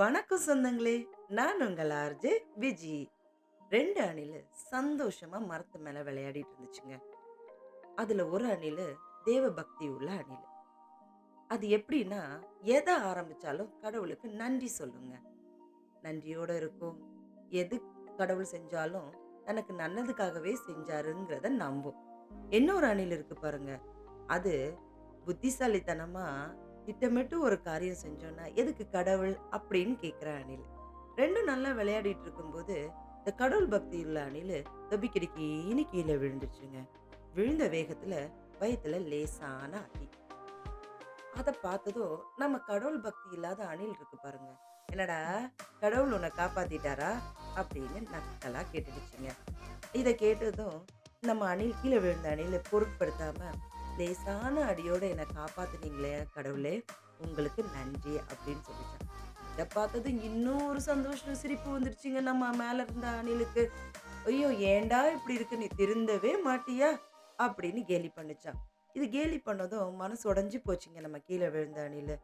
வணக்கம் சொந்தங்களே நான் உங்கள் ஆர்ஜே விஜி. ரெண்டு அணில் சந்தோஷமா மரத்து மேல விளையாடிட்டு இருந்துச்சுங்க. அதுல ஒரு அணில் தேவ பக்தி உள்ள அணில். அது எப்படின்னா எதை ஆரம்பிச்சாலும் கடவுளுக்கு நன்றி சொல்லுங்க. நன்றியோட இருக்கும். எது கடவுள் செஞ்சாலும் தனக்கு நல்லதுக்காகவே செஞ்சாருங்கிறத நம்பும். இன்னொரு அணில் இருக்கு பாருங்க. அது புத்திசாலித்தனமாக திட்டமிட்டு ஒரு காரியம் செஞ்சோன்னா எதுக்கு கடவுள் அப்படின்னு கேட்குற அணில். ரெண்டும் நல்லா விளையாடிட்டு இருக்கும்போது இந்த கடவுள் பக்தி உள்ள அணில் தபிக்கிடிக்கின்னு கீழே விழுந்துச்சுங்க விழுந்த வேகத்தில் வயத்தில் லேசான அடி. அதை பார்த்ததும் நம்ம கடவுள் பக்தி இல்லாத அணில் இருக்கு பாருங்க. என்னடா கடவுள் உன்னை காப்பாத்திட்டாரா அப்படின்னு நக்கலா கேட்டுடுச்சுங்க. இதை கேட்டதும் நம்ம அணில் கீழே விழுந்த அணில பொருட்படுத்தாம லேசான அடியோடு என்னை காப்பாற்றினீங்களே கடவுளே உங்களுக்கு நன்றி அப்படின்னு சொல்லிட்டேன் இதை பார்த்ததும் இன்னும் ஒரு சந்தோஷம் சிரிப்பு வந்துருச்சுங்க. நம்ம மேலே இருந்த அணிலுக்கு ஐயோ ஏன்டா இப்படி இருக்கு? நீ திருந்தவே மாட்டியா? அப்படின்னு கேலி பண்ணுச்சான் இது கேலி பண்ணதும் மனசு உடஞ்சி போச்சுங்க நம்ம கீழே விழுந்த அணில.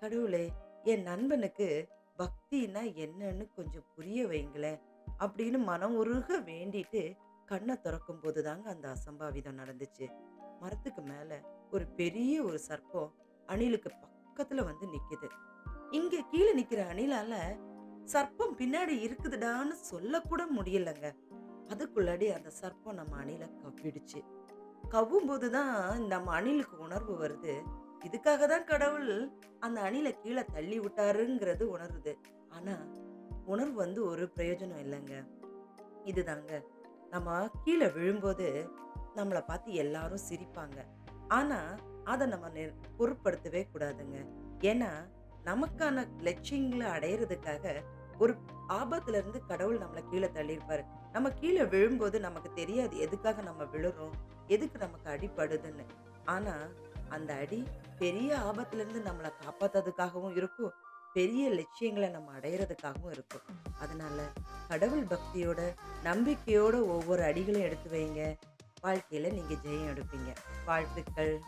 கடவுளே என் நண்பனுக்கு பக்தின்னா என்னன்னு கொஞ்சம் புரிய வைங்களேன் அப்படின்னு மனம் உருக வேண்டிட்டு கண்ணை திறக்கும் போது தாங்க அந்த அசம்பாவிதம் நடந்துச்சு. மரத்துக்கு மேல ஒரு பெரிய ஒரு சர்ப்பம் அணிலுக்கு பக்கத்துல வந்து நிக்குது. இங்க கீழே நிக்கிற அணிலால சர்ப்பம் பின்னாடி இருக்குதுடான்னு சொல்லக்கூட முடியலங்க. அதுக்குள்ளாடி அந்த சர்ப்பம் நம்ம அணிலை கவ்விடுச்சு. கவ்வும் போதுதான் நம்ம அணிலுக்கு உணர்வு வருது. இதுக்காக தான் கடவுள் அந்த அணிலை கீழே தள்ளி விட்டாருங்கிறது உணருது. ஆனா உணர்வு வந்து ஒரு பிரயோஜனம் இல்லைங்க. இதுதாங்க. நம்ம கீழே விழும்போது நம்மளை பார்த்து எல்லாரும் சிரிப்பாங்க. ஆனால் அதை நம்ம நெ- பொருட்படுத்தவே கூடாதுங்க. ஏன்னா நமக்கான லட்சியங்களை அடையிறதுக்காக ஒரு ஆபத்துல இருந்து கடவுள் நம்மளை கீழே தள்ளியிருப்பாரு. நம்ம கீழே விழும்போது நமக்கு தெரியாது எதுக்காக நம்ம விழுறோம் எதுக்கு நமக்கு அடிப்படுதுன்னு ஆனா அந்த அடி பெரிய ஆபத்துல இருந்து நம்மளை காப்பாத்துறதுக்காகவும் இருக்கும். பெரிய லட்சியங்களை நம்ம அடையிறதுக்காகவும் இருக்கும். அதனால கடவுள் பக்தியோட நம்பிக்கையோட ஒவ்வொரு அடிகளையும் எடுத்து வைங்க. வாழ்க்கையில நீங்க ஜெயம் எடுப்பீங்க. வாழ்த்துக்கள்.